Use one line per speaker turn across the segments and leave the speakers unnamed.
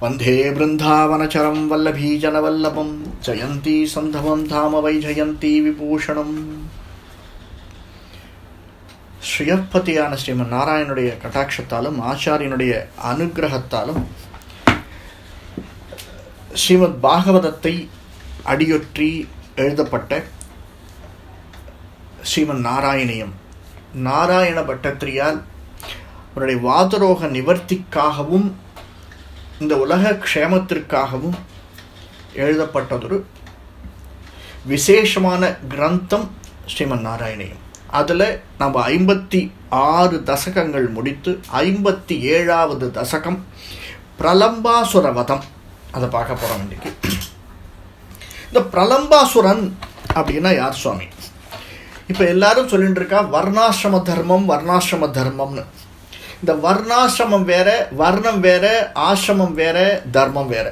வந்தே பிருந்தாவனச்சரம் வல்லபீஜனவல்லபம் ஜயந்தி सन्धवं धाम वै விபூஷணம் ஸ்ரீயப்பதியான ஸ்ரீமன் நாராயணுடைய கட்டாட்சத்தாலும் ஆச்சாரியனுடைய அனுகிரகத்தாலும் ஸ்ரீமத் பாகவதத்தை அடியொற்றி எழுதப்பட்ட ஸ்ரீமன் நாராயணியம் நாராயண பட்டத்திரியால் அவருடைய வாதரோக நிவர்த்திக்காகவும் இந்த உலக க்ஷேமத்திற்காகவும் எழுதப்பட்டதொரு விசேஷமான கிரந்தம் ஸ்ரீமன் நாராயணியம் அதில் நம்ம ஐம்பத்தி ஆறு தசகங்கள் முடித்து ஐம்பத்தி ஏழாவது தசகம் பிரலம்பாசுர வதம் அதை பார்க்க போகிறோம் இன்றைக்கி இந்த பிரலம்பாசுரன் அப்படின்னா யார் சுவாமி இப்போ எல்லாரும் சொல்லிட்டு இருக்கா வர்ணாசிரம தர்மம் வர்ணாசிரம தர்மம்னு இந்த வர்ணாசிரமம் வேற வர்ணம் வேற ஆசிரமம் வேற தர்மம் வேற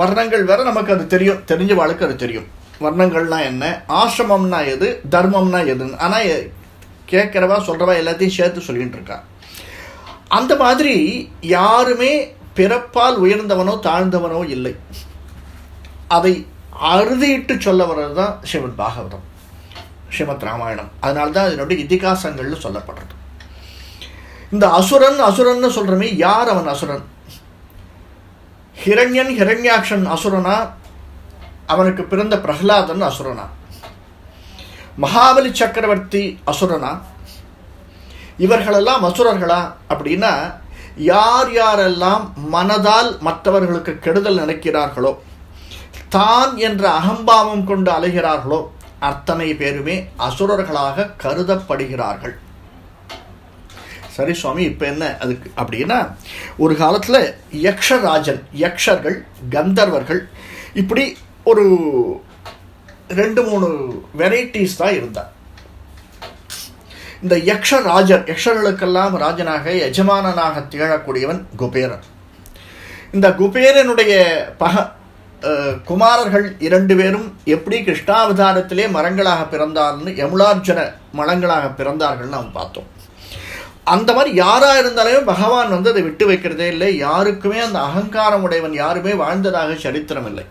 வர்ணங்கள் வேற நமக்கு அது தெரியும் தெரிஞ்ச வாழ்க்கை அது தெரியும் வர்ணங்கள்னா என்ன ஆசிரமம்னா எது தர்மம்னா எதுன்னு ஆனால் கேட்குறவா சொல்கிறவா எல்லாத்தையும் சேர்த்து சொல்லிகிட்டு இருக்கா அந்த மாதிரி யாருமே பிறப்பால் உயர்ந்தவனோ தாழ்ந்தவனோ இல்லை அதை அறுதியிட்டு சொல்ல வர்றது தான் ஸ்ரீமத் பாகவதம் ஸ்ரீமத் ராமாயணம் அதனால தான் அதனுடைய இதிகாசங்கள்னு சொல்லப்படுறது இந்த அசுரன் அசுரன்னு சொல்கிறமே யார் அவன் அசுரன் ஹிரண்யன் ஹிரண்யாட்சன் அசுரனா அவனுக்கு பிறந்த பிரகலாதன் அசுரனா மகாபலி சக்கரவர்த்தி அசுரனா இவர்களெல்லாம் அசுரர்களா அப்படின்னா யார் யாரெல்லாம் மனதால் மற்றவர்களுக்கு கெடுதல் நினைக்கிறார்களோ தான் என்ற அகம்பாவம் கொண்டு அலைகிறார்களோ அத்தனை பேருமே அசுரர்களாக கருதப்படுகிறார்கள் சரி சுவாமி இப்போ என்ன அதுக்கு அப்படின்னா ஒரு காலத்தில் யக்ஷராஜன் யக்ஷர்கள் கந்தர்வர்கள் இப்படி ஒரு ரெண்டு மூணு வெரைட்டிஸ் தான் இருந்தார் இந்த யக்ஷராஜர் யக்ஷர்களுக்கெல்லாம் ராஜனாக எஜமானனாக திகழக்கூடியவன் குபேரன் இந்த குபேரனுடைய பக குமாரர்கள் இரண்டு பேரும் எப்படி கிருஷ்ணாவதாரத்திலே மரங்களாக பிறந்தார்னு யமுலார்ஜுன மலங்களாக பிறந்தார்கள்னு நாம் பார்த்தோம் அந்த மாதிரி யாராக இருந்தாலுமே பகவான் வந்து அதை விட்டு வைக்கிறதே இல்லை யாருக்குமே அந்த அகங்காரம் உடையவன் யாருமே வாழ்ந்ததாக சரித்திரம் இல்லை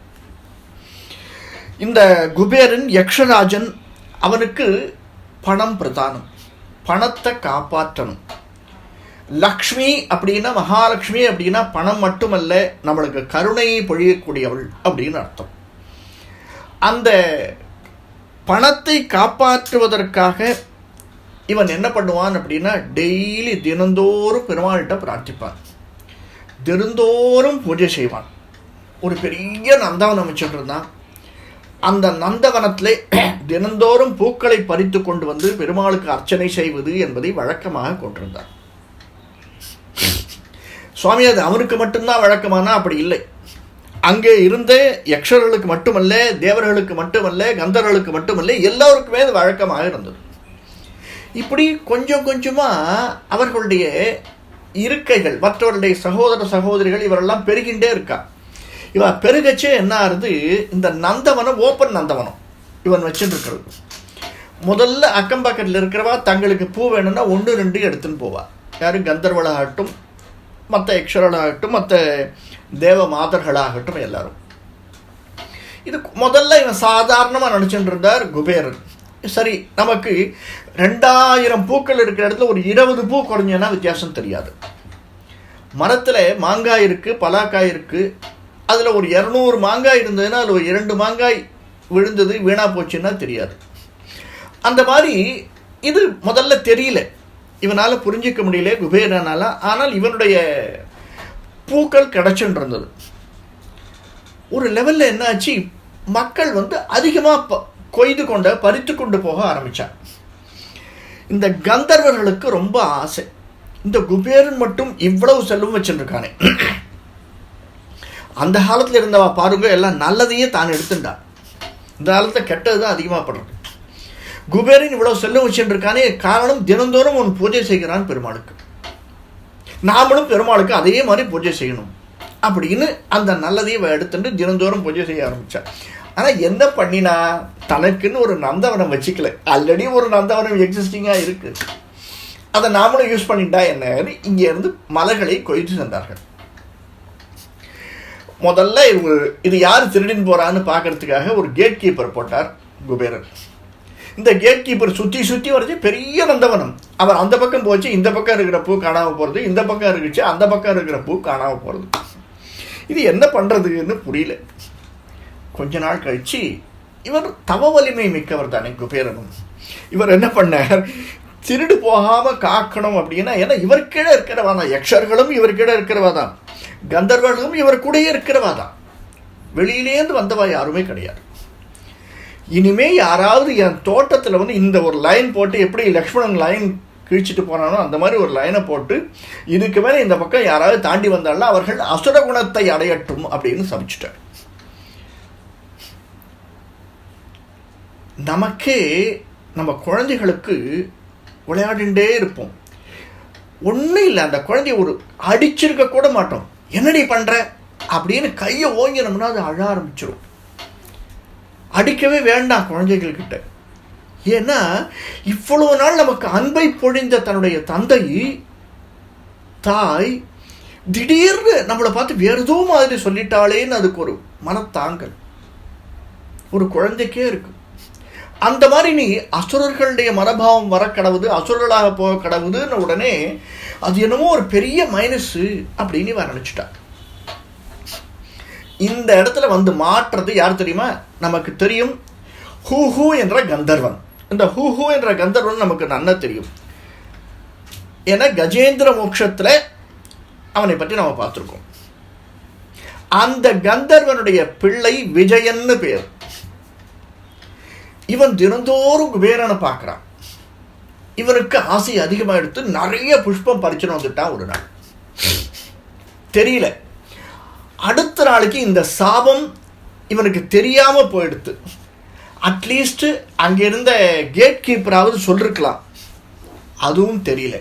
இந்த குபேரன் யக்ஷராஜன் அவனுக்கு பணம் பிரதானம் பணத்தை காப்பாற்றணும் லக்ஷ்மி அப்படின்னா மகாலட்சுமி அப்படின்னா பணம் மட்டுமல்ல நம்மளுக்கு கருணையை பொழியக்கூடியவள் அப்படின்னு அர்த்தம் அந்த பணத்தை காப்பாற்றுவதற்காக இவன் என்ன பண்ணுவான் அப்படின்னா டெய்லி தினந்தோறும் பெருமாள்கிட்ட பிரார்த்திப்பான் தினந்தோறும் பூஜை செய்வான் ஒரு பெரிய நந்தவனம் அமைச்சிட்டு இருந்தான் அந்த நந்தவனத்தில் தினந்தோறும் பூக்களை பறித்து கொண்டு வந்து பெருமாளுக்கு அர்ச்சனை செய்வது என்பதை வழக்கமாக கொண்டிருந்தார் சுவாமி அது அவனுக்கு மட்டும்தான் வழக்கமானா அப்படி இல்லை அங்கே இருந்து யக்ஷர்களுக்கு மட்டுமல்ல தேவர்களுக்கு மட்டுமல்ல கந்தர்களுக்கு மட்டுமல்ல எல்லோருக்குமே அது வழக்கமாக இருந்தது இப்படி கொஞ்சம் கொஞ்சமாக அவர்களுடைய இருக்கைகள் மற்றவருடைய சகோதர சகோதரிகள் இவரெல்லாம் பெருகின்றே இருக்கா இவன் பெருகச்சே என்ன ஆறுது இந்த நந்தவனம் ஓப்பன் நந்தவனம் இவன் வச்சுருக்கிறது முதல்ல அக்கம் பக்கத்தில் இருக்கிறவா தங்களுக்கு பூ வேணும்னா ஒன்று ரெண்டு எடுத்துன்னு போவாள் யாரும் கந்தர்வளாகட்டும் மற்ற யக்ஷர்களாகட்டும் மற்ற தேவ மாதர்களாகட்டும் எல்லாரும் இது முதல்ல இவன் சாதாரணமாக நினச்சிட்டு இருந்தார் குபேரன் சரி நமக்கு ரெண்டாயிரம் பூக்கள் இருக்கிற இடத்துல ஒரு இருபது பூ குறைஞ்சோன்னா வித்தியாசம் தெரியாது மரத்தில் மாங்காய் இருக்குது பலாக்காய் இருக்குது அதில் ஒரு இரநூறு மாங்காய் இருந்ததுன்னா அதில் ஒரு இரண்டு மாங்காய் விழுந்தது வீணாக போச்சுன்னா தெரியாது அந்த மாதிரி இது முதல்ல தெரியல இவனால் புரிஞ்சிக்க முடியல குபேரனால் ஆனால் இவனுடைய பூக்கள் கிடச்சுன்றிருந்தது ஒரு லெவலில் என்னாச்சு மக்கள் வந்து அதிகமாக கொய்து கொண்ட பறித்து கொண்டு போக ஆரம்பித்தார் இந்த கந்தர்வர்களுக்கு ரொம்ப ஆசை இந்த குபேரன் மட்டும் இவ்வளவு செல்வம் வச்சுருக்கானே அந்த காலத்தில் இருந்தவா பாருங்க எல்லாம் நல்லதையே தான் எடுத்துட்டான் இந்த காலத்தை கெட்டது தான் அதிகமாக படுறது குபேரன் இவ்வளவு செல்வம் வச்சுருக்கானே காரணம் தினந்தோறும் உன் பூஜை செய்கிறான் பெருமாளுக்கு நாமளும் பெருமாளுக்கு அதே மாதிரி பூஜை செய்யணும் அப்படின்னு அந்த நல்லதையும் எடுத்துட்டு தினந்தோறும் பூஜை செய்ய ஆரம்பித்தார் ஆனால் என்ன பண்ணினா தனக்குன்னு ஒரு நந்தவனம் வச்சுக்கல ஆல்ரெடி ஒரு நந்தவனம் எக்ஸிஸ்டிங்காக இருக்குது அதை நாமளும் யூஸ் பண்ணிட்டா என்னன்னு இங்கேருந்து மலைகளை கொய்து சென்றார்கள் முதல்ல இவங்க இது யார் திருடின்னு போகிறான்னு பார்க்கறதுக்காக ஒரு கேட் கீப்பர் போட்டார் குபேரன் இந்த கேட் கீப்பர் சுற்றி சுற்றி வரைச்சு பெரிய நந்தவனம் அவர் அந்த பக்கம் போச்சு இந்த பக்கம் இருக்கிற பூ காணாமல் போகிறது இந்த பக்கம் இருக்குச்சு அந்த பக்கம் இருக்கிற பூ காணாமல் போகிறது இது என்ன பண்ணுறதுன்னு புரியல கொஞ்ச நாள் கழித்து இவர் தவ வலிமை மிக்கவர் தானே குபேரனும் இவர் என்ன பண்ணார் திருடு போகாமல் காக்கணும் அப்படின்னா ஏன்னா இவர்கீழே இருக்கிறவா தான் யக்ஷர்களும் இவருக்கிட இருக்கிறவா தான் கந்தர்வர்களும் இவர் கூடயே இருக்கிறவா தான் வெளியிலேருந்து வந்தவா யாருமே கிடையாது இனிமே யாராவது என் தோட்டத்தில் வந்து இந்த ஒரு லைன் போட்டு எப்படி லக்ஷ்மணன் லைன் கிழிச்சிட்டு போனானோ அந்த மாதிரி ஒரு லைனை போட்டு இதுக்கு மேலே இந்த பக்கம் யாராவது தாண்டி வந்தாலும் அவர்கள் அசுர குணத்தை அடையட்டும் அப்படின்னு சமைச்சிட்டார் நமக்கே நம்ம குழந்தைகளுக்கு விளையாடிண்டே இருப்போம் ஒன்றும் இல்லை அந்த குழந்தைய ஒரு அடிச்சிருக்க கூட மாட்டோம் என்னடி பண்ணுற அப்படின்னு கையை ஓங்கினோம்னா அது அழ ஆரம்பிச்சிடும் அடிக்கவே வேண்டாம் குழந்தைகள்கிட்ட ஏன்னா இவ்வளவு நாள் நமக்கு அன்பை பொழிந்த தன்னுடைய தந்தை தாய் திடீர்னு நம்மளை பார்த்து வேறுதோ மாதிரி சொல்லிட்டாலேன்னு அதுக்கு ஒரு மனத்தாங்கல் ஒரு குழந்தைக்கே இருக்கும் அந்த மாதிரி நீ அசுரர்களுடைய மனபாவம் வர கடவுது அசுரர்களாக போக கடவுதுன்னு உடனே அது என்னமோ ஒரு பெரிய மைனஸு அப்படின்னு இவன் நினச்சிட்டான் இந்த இடத்துல வந்து மாற்றுறது யார் தெரியுமா நமக்கு தெரியும் ஹூ ஹூ என்ற கந்தர்வன் இந்த ஹூ ஹூ என்ற கந்தர்வன் நமக்கு நன்ன தெரியும் ஏன்னா கஜேந்திர மோட்சத்தில் அவனை பற்றி நம்ம பார்த்துருக்கோம் அந்த கந்தர்வனுடைய பிள்ளை விஜயன்னு பேர் இவன் தினந்தோறும் குபேரனை பார்க்குறான் இவனுக்கு ஆசை அதிகமாக எடுத்து நிறைய புஷ்பம் பறிச்சுன்னு வந்துட்டான் ஒரு நாள் தெரியல அடுத்த நாளைக்கு இந்த சாபம் இவனுக்கு தெரியாமல் போயிடுத்து அட்லீஸ்ட்டு அங்கே இருந்த கேட் கீப்பராவது சொல்லிருக்கலாம் அதுவும் தெரியல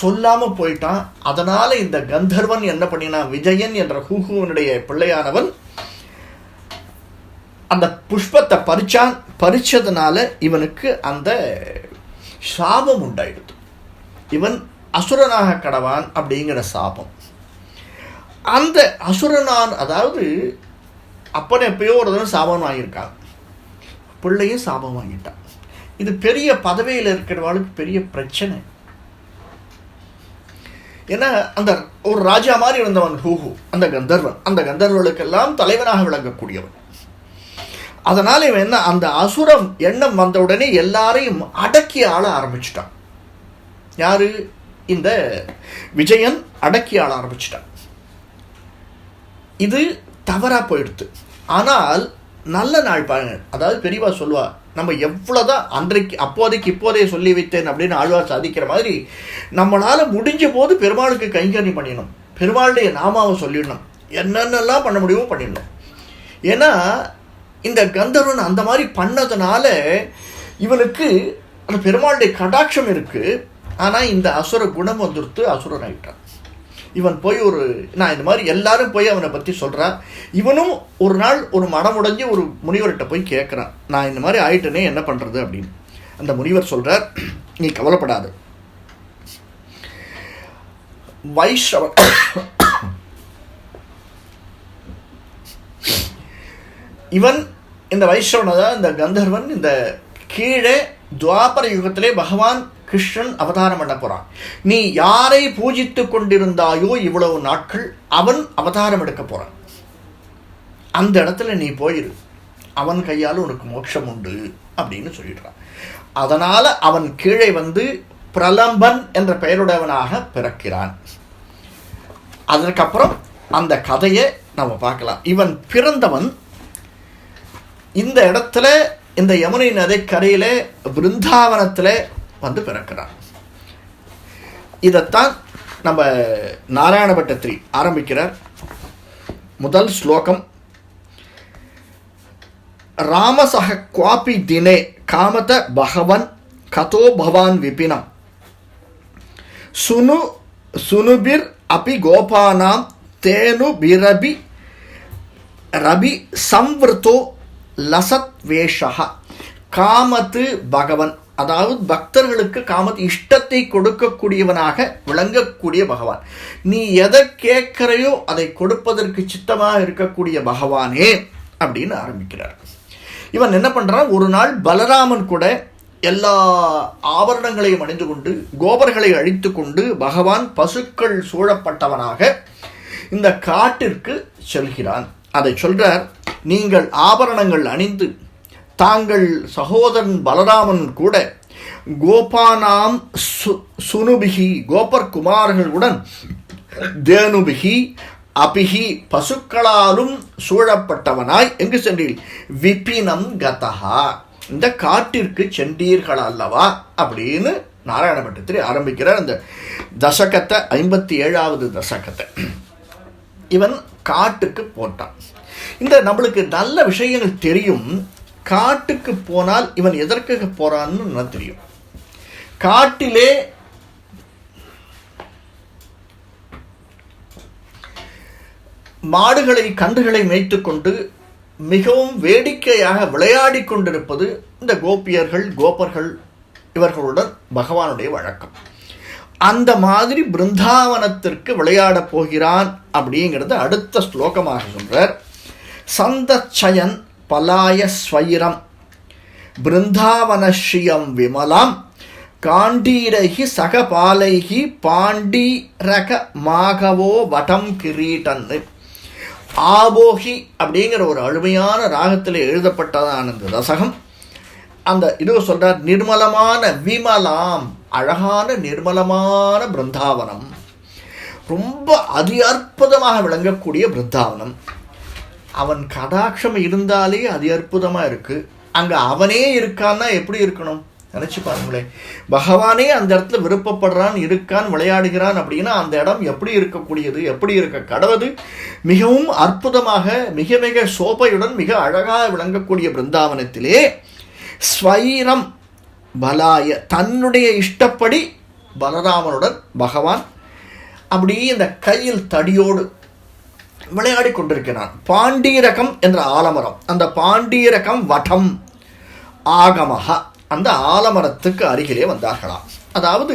சொல்லாமல் போயிட்டான் அதனால் இந்த கந்தர்வன் என்ன பண்ணினான் விஜயன் என்ற ஹூஹுவனுடைய பிள்ளையானவன் அந்த புஷ்பத்தை பறிச்சான் பறிச்சதுனால இவனுக்கு அந்த சாபம் உண்டாயிடுது இவன் அசுரனாக கடவான் அப்படிங்கிற சாபம் அந்த அசுரனான் அதாவது அப்பனை எப்பயோ ஒரு தடவை சாபம் வாங்கியிருக்கான் பிள்ளையும் சாபம் வாங்கிட்டான் இது பெரிய பதவியில் இருக்கிறவாளுக்கு பெரிய பிரச்சனை ஏன்னா அந்த ஒரு ராஜா மாதிரி இருந்தவன் ஹூஹு அந்த கந்தர்வன் அந்த கந்தர்வர்களுக்கெல்லாம் தலைவனாக விளங்கக்கூடியவன் அதனால் இவன் என்ன அந்த அசுரம் எண்ணம் வந்தவுடனே எல்லாரையும் அடக்கி ஆள ஆரம்பிச்சிட்டான் யார் இந்த விஜயன் அடக்கி ஆள ஆரம்பிச்சிட்டான் இது தவறாக போயிடுது ஆனால் நல்ல நாள் பாருங்க அதாவது பெரியவா சொல்லுவா நம்ம எவ்வளோதான் அன்றைக்கு அப்போதைக்கு இப்போதைய சொல்லி வைத்தேன் அப்படின்னு ஆழ்வார் சாதிக்கிற மாதிரி நம்மளால் முடிஞ்ச போது பெருமாளுக்கு கைங்கறி பண்ணிடணும் பெருமாளுடைய நாமாவை சொல்லிடணும் என்னென்னலாம் பண்ண முடியுமோ பண்ணிடணும் ஏன்னா இந்த கந்தர்வன் அந்த மாதிரி பண்ணதுனால இவனுக்கு அந்த பெருமாளுடைய கடாட்சம் இருக்குது ஆனால் இந்த அசுர குணம் வந்துடுத்து அசுரன் ஆகிட்டான் இவன் போய் ஒரு நான் இந்த மாதிரி எல்லாரும் போய் அவனை பற்றி சொல்கிறான் இவனும் ஒரு நாள் ஒரு மனமுடைஞ்சு ஒரு முனிவர்கிட்ட போய் கேட்குறான் நான் இந்த மாதிரி ஆயிட்டனே என்ன பண்ணுறது அப்படின்னு அந்த முனிவர் சொல்கிறார் நீ கவலைப்படாது வைஷ்ணவ இவன் இந்த வைஷ்ணவனதா இந்த கந்தர்வன் இந்த கீழே துவாபர யுகத்திலே பகவான் கிருஷ்ணன் அவதாரம் பண்ண போறான் நீ யாரை பூஜித்து கொண்டிருந்தாயோ இவ்வளவு நாட்கள் அவன் அவதாரம் எடுக்க போறான் அந்த இடத்துல நீ போயிரு அவன் கையால் உனக்கு மோட்சம் உண்டு அப்படின்னு சொல்லிடுறான் அதனால் அவன் கீழே வந்து பிரலம்பன் என்ற பெயருடையவனாக பிறக்கிறான் அதற்கப்புறம் அந்த கதையை நம்ம பார்க்கலாம் இவன் பிறந்தவன் இந்த இடத்துல இந்த யமுனை நதி கரையில் பிருந்தாவனத்தில் வந்து பிறக்கிறார் இதைத்தான் நம்ம நாராயணபட்டத்திரி ஆரம்பிக்கிறார் முதல் ஸ்லோகம் ராமசக குவாபி தினே காமத பகவன் கதோ பவான் விபினம் சுனு சுனுபிர் அபி கோபானாம் தேனு பிரபி ரபி சம்வருத்தோ லசத் வேஷகா காமத்து பகவன் அதாவது பக்தர்களுக்கு காமத்து இஷ்டத்தை கொடுக்கக்கூடியவனாக விளங்கக்கூடிய பகவான் நீ எதை கேட்கிறையோ அதை கொடுப்பதற்கு சித்தமாக இருக்கக்கூடிய பகவானே அப்படின்னு ஆரம்பிக்கிறார் இவன் என்ன பண்ணுறான் ஒரு நாள் பலராமன் கூட எல்லா ஆபரணங்களையும் அணிந்து கொண்டு கோபர்களை அழித்து கொண்டு பகவான் பசுக்கள் சூழப்பட்டவனாக இந்த காட்டிற்கு செல்கிறான் அதை சொல்கிறார் நீங்கள் ஆபரணங்கள் அணிந்து தாங்கள் சகோதரன் பலராமன் கூட கோபானாம் சு சுனுபிகி கோபர் குமார்களுடன் தேனுபிகி அபிகி பசுக்களாலும் சூழப்பட்டவனாய் எங்கு சென்றீர்கள் விபினம் கதஹா இந்த காட்டிற்கு சென்றீர்கள் அல்லவா அப்படின்னு நாராயணபட்டத்திரி ஆரம்பிக்கிறார் அந்த தசகத்தை ஐம்பத்தி ஏழாவது தசகத்தை இவன் காட்டுக்கு போட்டான் இந்த நம்மளுக்கு நல்ல விஷயங்கள் தெரியும் காட்டுக்கு போனால் இவன் எதற்காக போறான்னு நல்லா தெரியும் காட்டிலே மாடுகளை கன்றுகளை மேய்த்து கொண்டு மிகவும் வேடிக்கையாக விளையாடி கொண்டிருப்பது இந்த கோபியர்கள் கோபர்கள் இவர்களுடன் பகவானுடைய வழக்கம் அந்த மாதிரி பிருந்தாவனத்திற்கு விளையாட போகிறான் அப்படிங்கிறது அடுத்த ஸ்லோகமாக சொல்கிறார் சந்தச்சயன் பலாய ஸ்வைரம் பிருந்தாவனஸ்ரீயம் விமலாம் காண்டீரகி சகபாலைகி பாண்டீரக மாகவோ வடம் கிரீட்டன்னு ஆபோகி அப்படிங்கிற ஒரு அழுமையான ராகத்தில் எழுதப்பட்டதான இந்த ரசகம் அந்த இது சொல்கிறார் நிர்மலமான விமலாம் அழகான நிர்மலமான பிருந்தாவனம் ரொம்ப அதி அற்புதமாக விளங்கக்கூடிய பிருந்தாவனம் அவன் கடாட்சம் இருந்தாலே அதி அற்புதமாக இருக்குது அங்கே அவனே இருக்கான்னா எப்படி இருக்கணும் நினச்சி பாருங்களேன் பகவானே அந்த இடத்துல விருப்பப்படுறான் இருக்கான் விளையாடுகிறான் அப்படின்னா அந்த இடம் எப்படி இருக்கக்கூடியது எப்படி இருக்க கடவுது மிகவும் அற்புதமாக மிக மிக சோபையுடன் மிக அழகாக விளங்கக்கூடிய பிருந்தாவனத்திலே ஸ்வைரம் பலாய தன்னுடைய இஷ்டப்படி பலராமனுடன் பகவான் அப்படி இந்த கையில் தடியோடு விளையாடி கொண்டிருக்கிறான் பாண்டியரகம் என்ற ஆலமரம் அந்த பாண்டியரகம் வடம் ஆகமக அந்த ஆலமரத்துக்கு அருகிலே வந்தார்களாம் அதாவது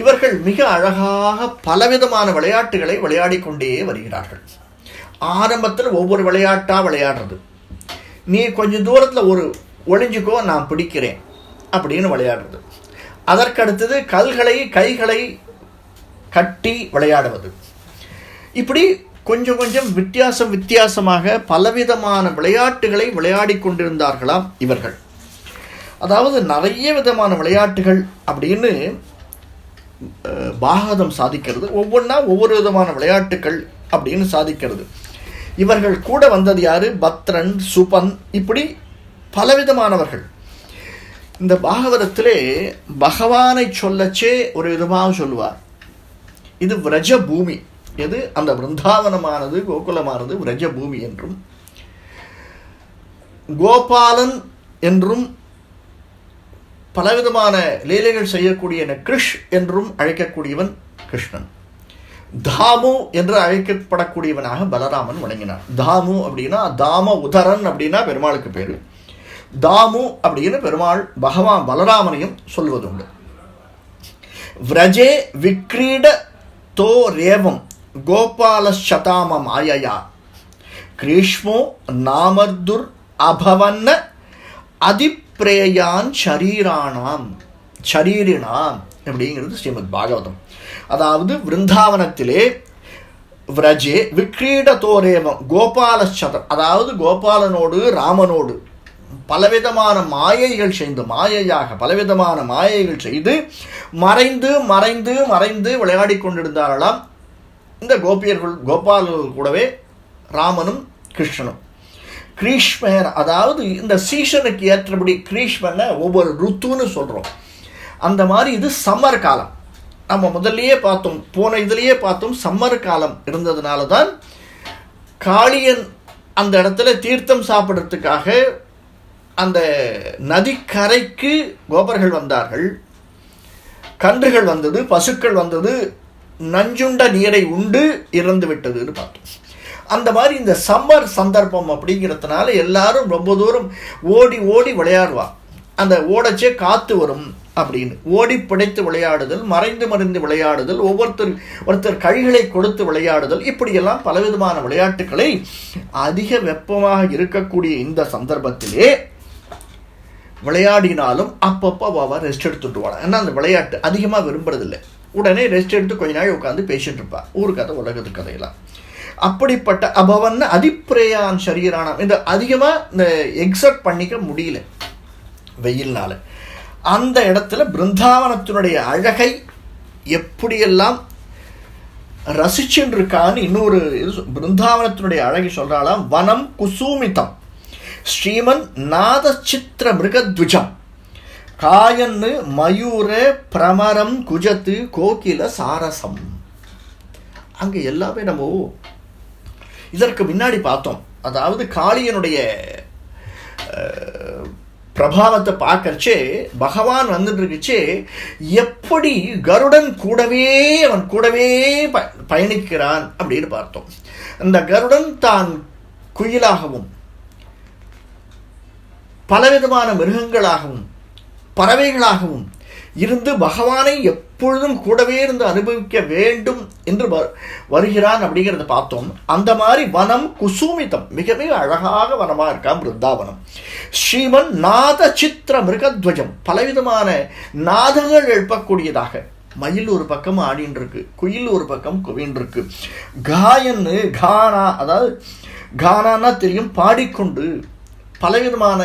இவர்கள் மிக அழகாக பலவிதமான விளையாட்டுகளை விளையாடி கொண்டே வருகிறார்கள் ஆரம்பத்தில் ஒவ்வொரு விளையாட்டாக விளையாடுறது நீ கொஞ்சம் தூரத்தில் ஒரு ஒளிஞ்சுக்கோ நான் பிடிக்கிறேன் அப்படின்னு விளையாடுறது அதற்கடுத்தது கல்களை கைகளை கட்டி விளையாடுவது இப்படி கொஞ்சம் கொஞ்சம் வித்தியாசம் வித்தியாசமாக பலவிதமான விளையாட்டுகளை விளையாடி கொண்டிருந்தார்களாம் இவர்கள் அதாவது நிறைய விதமான விளையாட்டுகள் அப்படின்னு பாகதம் சாதிக்கிறது ஒவ்வொன்றா ஒவ்வொரு விதமான விளையாட்டுகள் அப்படின்னு சாதிக்கிறது இவர்கள் கூட வந்தது யார் பத்ரன் சுபன் இப்படி பலவிதமானவர்கள் இந்த பாகவதத்திலே பகவானை சொல்லச்சே ஒரு விதமாக சொல்லுவார் இது விரஜ பூமி எது அந்த பிருந்தாவனமானது கோகுலமானது விரஜ பூமி என்றும் கோபாலன் என்றும் பலவிதமான லீலைகள் செய்யக்கூடியன கிருஷ் என்றும் அழைக்கக்கூடியவன் கிருஷ்ணன் தாமு என்று அழைக்கப்படக்கூடியவனாக பலராமன் வணங்கினான் தாமு அப்படின்னா தாம உதரன் அப்படின்னா பெருமாளுக்கு பேரு தாமு அப்படின்னு பெருமாள் பகவான் பலராமனையும் சொல்வதுண்டு விரஜே விக்ரீட தோ ரேவம் கோபால சதாம ஆயயா கிரீஷ்மோ நாமர்துர் அபவன்ன அதிப்பிரேயான் சரீரானாம் சரீரினாம் அப்படிங்கிறது ஸ்ரீமத் பாகவதம் அதாவது விருந்தாவனத்திலே விரஜே விக்ரீட தோரேவம் கோபால சதம் அதாவது கோபாலனோடு ராமனோடு பலவிதமான மாயைகள் செய்து மாயையாக பலவிதமான மாயைகள் செய்து மறைந்து மறைந்து மறைந்து விளையாடி கொண்டிருந்தார்களாம் இந்த கோபியர்கள் கோபாலர்கள் கூடவே ராமனும் கிருஷ்ணனும் கிரீஷ்மர் அதாவது இந்த சீசனுக்கு ஏற்றபடி கிரீஷ்மனை ஒவ்வொரு ருத்துன்னு சொல்கிறோம் அந்த மாதிரி இது சம்மர் காலம் நம்ம முதல்லையே பார்த்தோம் போன இதுலேயே பார்த்தோம் சம்மர் காலம் இருந்ததுனால தான் காளியன் அந்த இடத்துல தீர்த்தம் சாப்பிட்றதுக்காக அந்த நதிக்கரைக்கு கோபர்கள் வந்தார்கள் கன்றுகள் வந்தது பசுக்கள் வந்தது நஞ்சுண்ட நீரை உண்டு இறந்து விட்டதுன்னு பார்த்தோம் அந்த மாதிரி இந்த சம்மர் சந்தர்ப்பம் அப்படிங்கிறதுனால எல்லாரும் ரொம்ப தூரம் ஓடி ஓடி விளையாடுவா அந்த ஓடச்சே காற்று வரும் அப்படின்னு ஓடி பிடைத்து விளையாடுதல் மறைந்து மறைந்து விளையாடுதல் ஒவ்வொருத்தர் ஒருத்தர் கைகளை கொடுத்து விளையாடுதல் இப்படியெல்லாம் பலவிதமான விளையாட்டுகளை அதிக வெப்பமாக இருக்கக்கூடிய இந்த சந்தர்ப்பத்திலே விளையாடினாலும் அப்பப்போ அவள் ரெஸ்ட் எடுத்துட்டு வாழ ஏன்னா அந்த விளையாட்டு அதிகமாக விரும்புறதில்லை உடனே ரெஸ்ட் எடுத்து கொஞ்ச நாள் உட்காந்து பேசிகிட்டு இருப்பாள் ஊர் கதை உலகத்து கதையெல்லாம் அப்படிப்பட்ட அபவன் அதிப்பிரேயான் சரீரானம் இந்த அதிகமாக இந்த எக்ஸப்ட் பண்ணிக்க முடியல வெயில்னால அந்த இடத்துல பிருந்தாவனத்தினுடைய அழகை எப்படியெல்லாம் ரசிச்சுருக்கான்னு இன்னொரு இது பிருந்தாவனத்தினுடைய அழகை சொல்கிறாலாம் வனம் குசூமிதம் ஸ்ரீமன் நாதச்சித்திர மிருகத்விஜம் காயன்னு மயூர பிரமரம் குஜத்து கோகில சாரசம் அங்கே எல்லாமே நம்ம இதற்கு முன்னாடி பார்த்தோம் அதாவது காளியனுடைய பிரபாவத்தை பார்க்கறச்சே பகவான் வந்துட்டுருக்குச்சே எப்படி கருடன் கூடவே அவன் கூடவே ப பயணிக்கிறான் அப்படின்னு பார்த்தோம் அந்த கருடன் தான் குயிலாகவும் பலவிதமான மிருகங்களாகவும் பறவைகளாகவும் இருந்து பகவானை எப்பொழுதும் கூடவே இருந்து அனுபவிக்க வேண்டும் என்று வருகிறான் அப்படிங்கிறத பார்த்தோம் அந்த மாதிரி வனம் குசூமிதம் மிக மிக அழகாக வனமாக இருக்கான் பிருந்தாவனம் ஸ்ரீமன் நாத சித்திர மிருகத்வஜம் பலவிதமான நாதங்கள் எழுப்பக்கூடியதாக மயில் ஒரு பக்கம் ஆடின் இருக்கு குயில் ஒரு பக்கம் குவின் இருக்கு காயன்னு கானா அதாவது கானான்னா தெரியும் பாடிக்கொண்டு பலவிதமான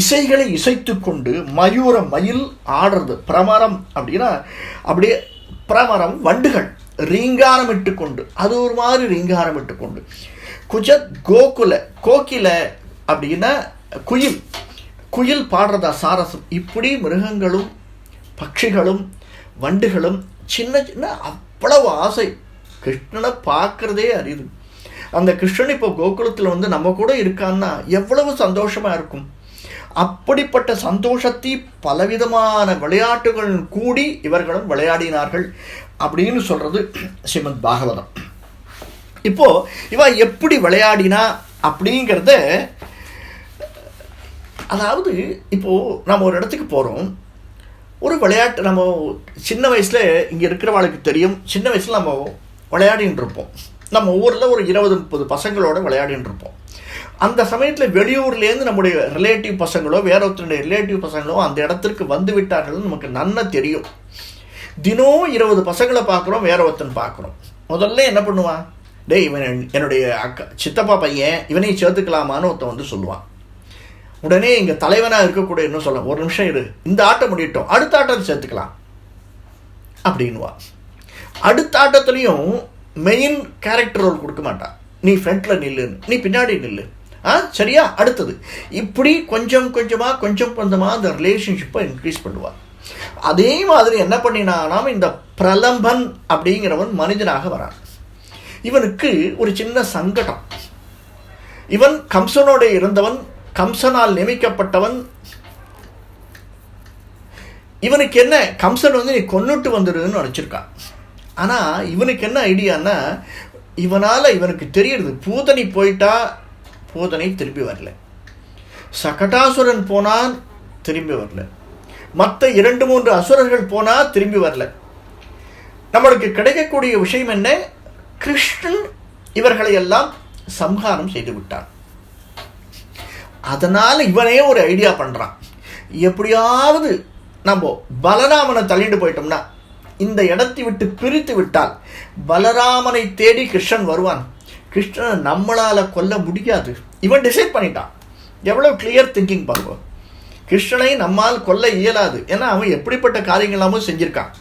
இசைகளை இசைத்து கொண்டு மயூர மயில் ஆடுறது பிரமரம் அப்படின்னா அப்படியே பிரமரம் வண்டுகள் ரீங்காரமிட்டு கொண்டு அது ஒரு மாதிரி ரீங்காரமிட்டு கொண்டு குஜத் கோகுல கோகில அப்படின்னா குயில் குயில் பாடுறதா சாரசம் இப்படி மிருகங்களும் பட்சிகளும் வண்டுகளும் சின்ன சின்ன அவ்வளவு ஆசை கிருஷ்ணனை பார்க்குறதே அறிவு அந்த கிருஷ்ணன் இப்போ கோகுலத்தில் வந்து நம்ம கூட இருக்கான்னா எவ்வளவு சந்தோஷமாக இருக்கும் அப்படிப்பட்ட சந்தோஷத்தை பலவிதமான விளையாட்டுகள் கூடி இவர்களும் விளையாடினார்கள் அப்படின்னு சொல்கிறது ஸ்ரீமத் பாகவதம் இப்போது இவன் எப்படி விளையாடினா அப்படிங்கிறத அதாவது இப்போது நம்ம ஒரு இடத்துக்கு போகிறோம் ஒரு விளையாட்டு நம்ம சின்ன வயசில் இங்கே இருக்கிறவாளுக்கு தெரியும் சின்ன வயசில் நம்ம விளையாடின்னு இருப்போம் நம்ம ஊரில் ஒரு இருபது முப்பது பசங்களோட விளையாடின்னு இருப்போம் அந்த சமயத்தில் வெளியூர்லேருந்து நம்முடைய ரிலேட்டிவ் பசங்களோ வேற ஒருத்தருடைய ரிலேட்டிவ் பசங்களோ அந்த இடத்திற்கு வந்து விட்டார்கள் நமக்கு நன்னா தெரியும் தினம் இருபது பசங்களை பார்க்குறோம் வேற ஒருத்தன் பார்க்குறோம் முதல்ல என்ன பண்ணுவான் டேய் இவன் என்னுடைய அக்கா சித்தப்பா பையன் இவனையும் சேர்த்துக்கலாமான்னு ஒருத்தன் வந்து சொல்லுவான் உடனே எங்கள் தலைவனாக இருக்கக்கூடிய இன்னும் சொல்ல ஒரு நிமிஷம் இரு இந்த ஆட்டம் முடியட்டும் அடுத்த ஆட்டத்தை சேர்த்துக்கலாம் அப்படின்வா அடுத்த ஆட்டத்துலேயும் மெயின் கேரக்டர் ரோல் கொடுக்க மாட்டான் நீ ஃப்ரண்ட்டில் நில்லுன்னு நீ பின்னாடி நில்லு ஆ சரியா அடுத்தது இப்படி கொஞ்சம் கொஞ்சமாக கொஞ்சம் கொஞ்சமாக அந்த ரிலேஷன்ஷிப்பை இன்க்ரீஸ் பண்ணுவார் அதே மாதிரி என்ன பண்ணினானா இந்த பிரலம்பன் அப்படிங்கிறவன் மனிதனாக வரான் இவனுக்கு ஒரு சின்ன சங்கடம் இவன் கம்சனோட இருந்தவன் கம்சனால் நியமிக்கப்பட்டவன் இவனுக்கு என்ன கம்சன் வந்து நீ கொண்டுட்டு வந்துடுன்னு நினச்சிருக்கான் ஆனால் இவனுக்கு என்ன ஐடியான்னா இவனால் இவனுக்கு தெரியுது பூதனி போயிட்டா பூதனை திரும்பி வரல சகடாசுரன் போனால் திரும்பி வரல மற்ற இரண்டு மூன்று அசுரர்கள் போனால் திரும்பி வரல நம்மளுக்கு கிடைக்கக்கூடிய விஷயம் என்ன கிருஷ்ணன் இவர்களை எல்லாம் சம்ஹாரம் செய்து விட்டான் அதனால் இவனே ஒரு ஐடியா பண்ணுறான் எப்படியாவது நம்ம பலராமனை தள்ளிட்டு போயிட்டோம்னா இந்த இடத்தை விட்டு பிரித்து விட்டால் பலராமனை தேடி கிருஷ்ணன் வருவான் கிருஷ்ணனை நம்மளால் கொல்ல முடியாது இவன் டிசைட் பண்ணிட்டான் எவ்வளோ கிளியர் திங்கிங் பாருங்க கிருஷ்ணனை நம்மால் கொல்ல இயலாது ஏன்னா அவன் எப்படிப்பட்ட காரியங்களாமும் செஞ்சுருக்கான்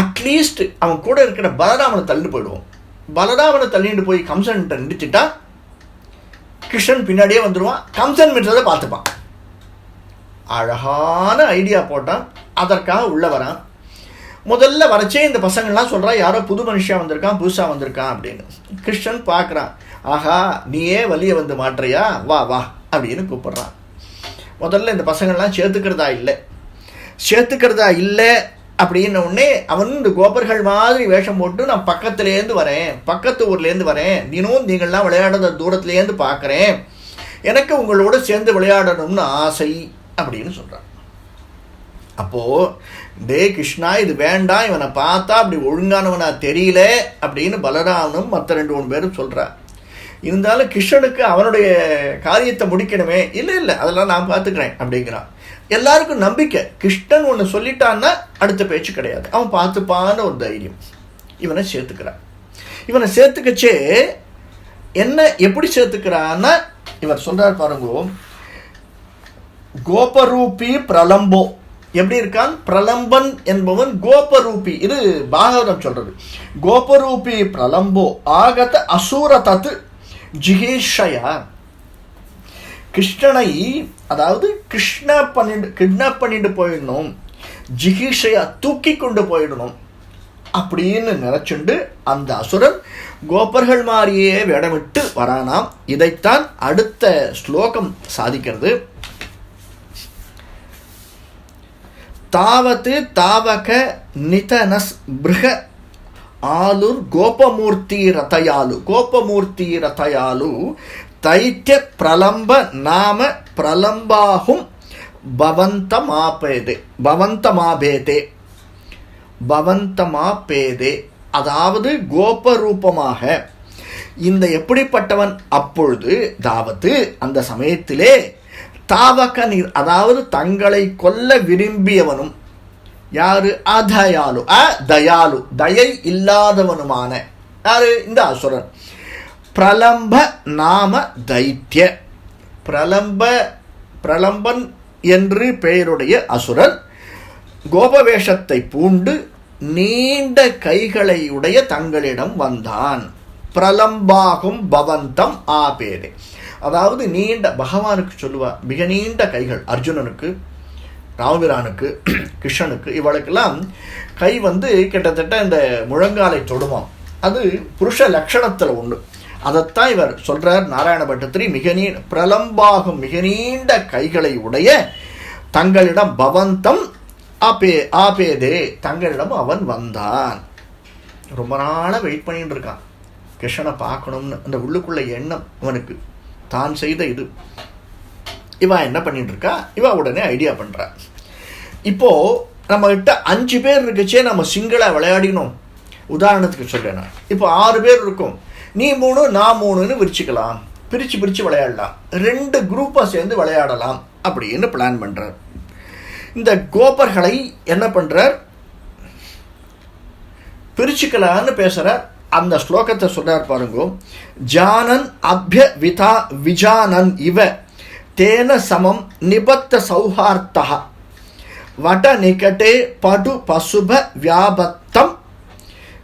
அட்லீஸ்ட் அவன் கூட இருக்கிற பலராமனை தள்ளிட்டு போயிடுவோம் பலராமனை தள்ளிட்டு போய் கம்சன்கிட்ட நிடிச்சிட்டா கிருஷ்ணன் பின்னாடியே வந்துடுவான் கம்சன் மின்றதை பார்த்துப்பான் அழகான ஐடியா போட்டான் அதற்காக உள்ளே வரான் முதல்ல வரைச்சே இந்த பசங்கள்லாம் சொல்கிறா யாரோ புது மனுஷாக வந்திருக்கான் புதுசாக வந்திருக்கான் அப்படின்னு கிருஷ்ணன் பார்க்குறான் ஆஹா நீயே வழியை வந்து மாட்டுறியா வா வா அப்படின்னு கூப்பிட்றான் முதல்ல இந்த பசங்கள்லாம் சேர்த்துக்கிறதா இல்லை சேர்த்துக்கிறதா இல்லை அப்படின்ன உடனே அவன் இந்த கோபர்கள் மாதிரி வேஷம் போட்டு நான் பக்கத்துலேருந்து வரேன் பக்கத்து ஊர்லேருந்து வரேன் தினமும் நீங்கள்லாம் விளையாடுற தூரத்துலேருந்து பார்க்குறேன் எனக்கு உங்களோட சேர்ந்து விளையாடணும்னு ஆசை அப்படின்னு சொல்கிறான் அப்போது டே கிருஷ்ணா இது வேண்டாம் இவனை பார்த்தா அப்படி ஒழுங்கானவனா தெரியல அப்படின்னு பலராமனும் மற்ற ரெண்டு மூணு பேரும் சொல்கிறார் இருந்தாலும் கிருஷ்ணனுக்கு அவனுடைய காரியத்தை முடிக்கணுமே இல்லை இல்லை அதெல்லாம் நான் பார்த்துக்கிறேன் அப்படிங்கிறான் எல்லாருக்கும் நம்பிக்கை கிருஷ்ணன் ஒன்று சொல்லிட்டான்னா அடுத்த பேச்சு கிடையாது அவன் பார்த்துப்பான்னு ஒரு தைரியம் இவனை சேர்த்துக்கிறான் இவனை சேர்த்துக்கச்சே என்ன எப்படி சேர்த்துக்கிறான்னா இவர் சொல்கிறார் பாருங்க கோபரூபி பிரலம்போ எப்படி இருக்கான் பிரலம்பன் என்பவன் கோபரூபி இது பாகவதம் சொல்றது கோபரூபி பிரலம்போ ஆகத அசூர தத்து ஜிகேஷயா கிருஷ்ணனை அதாவது கிருஷ்ண பண்ணிட்டு கிட்னாப் பண்ணிட்டு போயிடணும் ஜிகிஷையா தூக்கி கொண்டு போயிடணும் அப்படின்னு நினைச்சுண்டு அந்த அசுரன் கோபர்கள் மாதிரியே விடமிட்டு வரானாம் இதைத்தான் அடுத்த ஸ்லோகம் சாதிக்கிறது தாவத்து தாவக நிதனஸ் பிருக ஆலுர் கோபமூர்த்தி ரதயாலு கோபமூர்த்தி ரதயாலு தைத்திய பிரலம்ப நாம பிரலம்பாகும் பவந்தமாபேதே பவந்தமாபேதே பவந்தமாபேதே அதாவது கோபரூபமாக இந்த எப்படிப்பட்டவன் அப்பொழுது தாவத்து அந்த சமயத்திலே தாவக நீர் அதாவது தங்களை கொல்ல விரும்பியவனும் யாரு அதயாலு அ தயாலு தயை இல்லாதவனுமான யாரு இந்த அசுரன் பிரலம்ப நாம தைத்திய பிரலம்ப பிரலம்பன் என்று பெயருடைய அசுரன் கோபவேஷத்தை பூண்டு நீண்ட கைகளையுடைய தங்களிடம் வந்தான் பிரலம்பாகும் பவந்தம் ஆபேரே அதாவது நீண்ட பகவானுக்கு சொல்லுவார் மிக நீண்ட கைகள் அர்ஜுனனுக்கு ராமபிரானுக்கு கிருஷ்ணனுக்கு இவளுக்கெல்லாம் கை வந்து கிட்டத்தட்ட இந்த முழங்காலை தொடுமாம் அது புருஷ லக்ஷணத்தில் ஒன்று அதைத்தான் இவர் சொல்கிறார் நாராயண பட்டத்திரி மிக நீ பிரலம்பாகும் மிக நீண்ட கைகளை உடைய தங்களிடம் பவந்தம் ஆபே ஆபேதே தங்களிடம் அவன் வந்தான் ரொம்ப நாளாக வெயிட் பண்ணிட்டு இருக்கான் கிருஷ்ணனை பார்க்கணும்னு அந்த உள்ளுக்குள்ள எண்ணம் அவனுக்கு தான் செய்த இது இவா என்ன பண்ணிட்டு இருக்கா இவா உடனே ஐடியா பண்ணுறா நம்ம கிட்ட அஞ்சு பேர் இருக்கச்சே நம்ம சிங்கிளாக விளையாடினோம் உதாரணத்துக்கு சொல்கிறேன் நான் இப்போ ஆறு பேர் இருக்கும் நீ மூணு நான் மூணுன்னு விரிச்சுக்கலாம் பிரித்து பிரித்து விளையாடலாம் ரெண்டு குரூப்பாக சேர்ந்து விளையாடலாம் அப்படின்னு பிளான் பண்ணுறார் இந்த கோபர்களை என்ன பண்ணுறார் பிரிச்சுக்கலான்னு பேசுகிறார் அந்த ஸ்லோகத்தை சொன்னார் பாருங்க ஜானன் அபிய விதா விஜானன் இவ தேன சமம் நிபத்த சௌஹார்த்தா வட நிகட்டே படு பசுப வியாபத்தம்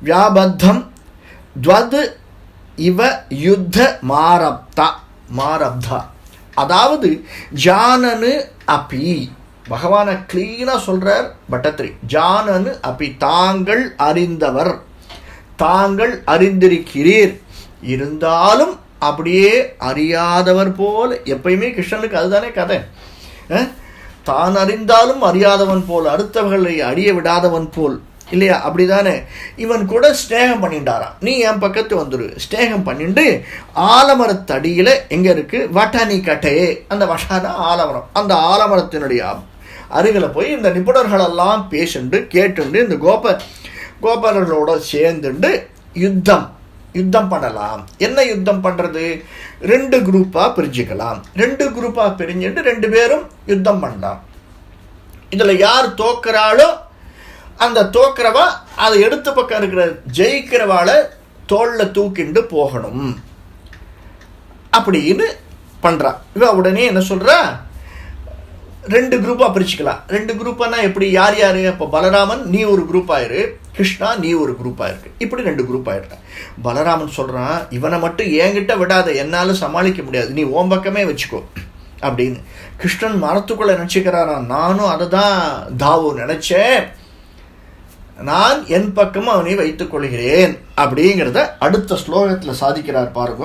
வியாபத்தம் துவது இவ யுத்த மாரப்தா மாரப்தா அதாவது ஜானனு அபி பகவானை கிளீனாக சொல்கிறார் பட்டத்திரி ஜானனு அப்பி தாங்கள் அறிந்தவர் தாங்கள் அறிந்திருக்கிறீர் இருந்தாலும் அப்படியே அறியாதவர் போல் எப்பயுமே கிருஷ்ணனுக்கு அதுதானே கதை தான் அறிந்தாலும் அறியாதவன் போல் அடுத்தவர்களை அறிய விடாதவன் போல் இல்லையா அப்படி தானே இவன் கூட ஸ்நேகம் பண்ணிட்டாரான் நீ என் பக்கத்து வந்துடு ஸ்நேகம் பண்ணிட்டு ஆலமரத்தடியில் எங்கே இருக்குது வட்டானி கட்டையே அந்த வட்டான ஆலமரம் அந்த ஆலமரத்தினுடைய அருகில் போய் இந்த நிபுணர்களெல்லாம் பேசுண்டு கேட்டுண்டு இந்த கோப கோபர்களோட சேர்ந்துண்டு யுத்தம் யுத்தம் பண்ணலாம் என்ன யுத்தம் பண்ணுறது ரெண்டு குரூப்பாக பிரிஞ்சுக்கலாம் ரெண்டு குரூப்பாக பிரிஞ்சுட்டு ரெண்டு பேரும் யுத்தம் பண்ணலாம் இதில் யார் தோக்குறாளோ அந்த தோக்குறவா அதை எடுத்து பக்கம் இருக்கிற ஜெயிக்கிறவாளை தோளில் தூக்கிண்டு போகணும் அப்படின்னு பண்ணுறான் இவ உடனே என்ன சொல்கிறா ரெண்டு குரூப்பாக பிரிச்சுக்கலாம் ரெண்டு குரூப்பானா எப்படி யார் யார் இப்போ பலராமன் நீ ஒரு குரூப் ஆயிரு கிருஷ்ணா நீ ஒரு குரூப் ஆயிருக்கு இப்படி ரெண்டு குரூப் ஆயிட்டேன் பலராமன் சொல்கிறான் இவனை மட்டும் என்கிட்ட விடாத என்னால் சமாளிக்க முடியாது நீ ஓம் பக்கமே வச்சுக்கோ அப்படின்னு கிருஷ்ணன் மரத்துக்குள்ளே நினச்சிக்கிறாரா நானும் அதை தான் தாவு நினச்சேன் நான் என் பக்கமும் அவனை வைத்துக் கொள்கிறேன் அப்படிங்கிறத அடுத்த ஸ்லோகத்தில் சாதிக்கிறார் பாருங்க